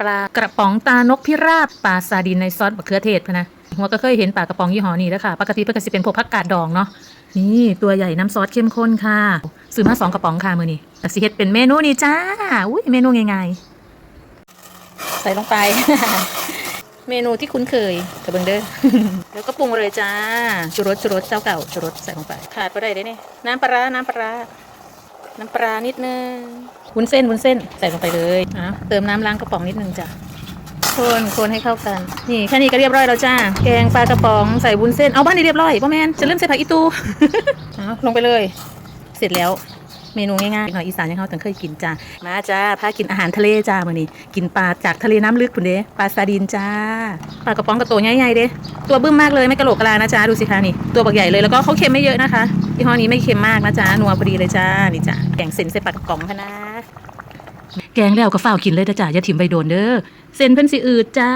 ปลากระป๋องตานกพิราบปลาซาดินในซอสมะเขือเทศพะนะหัวก็เคยเห็นปลากระป๋องยี่ห้อนี้แล้วค่ะปกติเพื่อนก็สิเป็นพวกผักกาดดองเนาะนี่ตัวใหญ่น้ำซอสเข้มข้นค่ะซื้อมาสองกระป๋องค่ะมือนี้แต่สิเฮ็ดเป็นเมนูนี้จ้าอุ้ยเมนูง่ายๆใส่ลงไป เมนูที่คุ้นเคยกับเบิงเด้อแล้วก็ปรุงเลยจ้าชูรสชูรสเจ้าเก่าชูรสใส่ลงไปขาดไปได้เด้เนี่น้ำปลาร้าน้ำปลาร้า น้ำปลานิดนึงวุ้นเส้นวุ้นเส้นใส่ลงไปเลยอะเติมน้ำล้างกระป๋องนิดนึงจ้ะคนคนให้เข้ากัน นี่แค่นี้ก็เรียบร้อยแล้วจ้า แกงปลากระป๋องใส่วุ้นเส้น เอาบ้านนี้เรียบร้อยพ่อแมนจะเริ่มใส่ผักอีตูเอาลงไปเลย เสร็จแล้วเมนูง่ายๆหน่อยอีสานยังเขาถึงเคยกินจ้า มาจ้าพากินอาหารทะเลจ้ามื้อนี้กินปลาจากทะเลน้ำลึกคุณเด้ปลาซาดินจ้า ปลากระป๋องกระโตวใหญ่ๆเด้ ตัวบึ้มมากเลยไม่กระโหลกกระลานะจ้าดูสิคะนี่ ตัวบักใหญ่เลยแล้วก็เขาเค็มไม่เยอะนะคะ ยี่ห้อนี้ไม่เค็มมากนะจ๊ะนัวพอดีเลยจ้านี่จ้าแกงเส้นใส่ปากกล่องพะนะแกงแล้วก็ฝ้าวกินเลยนะจ้าอย่าถิ่มใบโดนเด้อเส้นเพิ่นสิอืดจ้า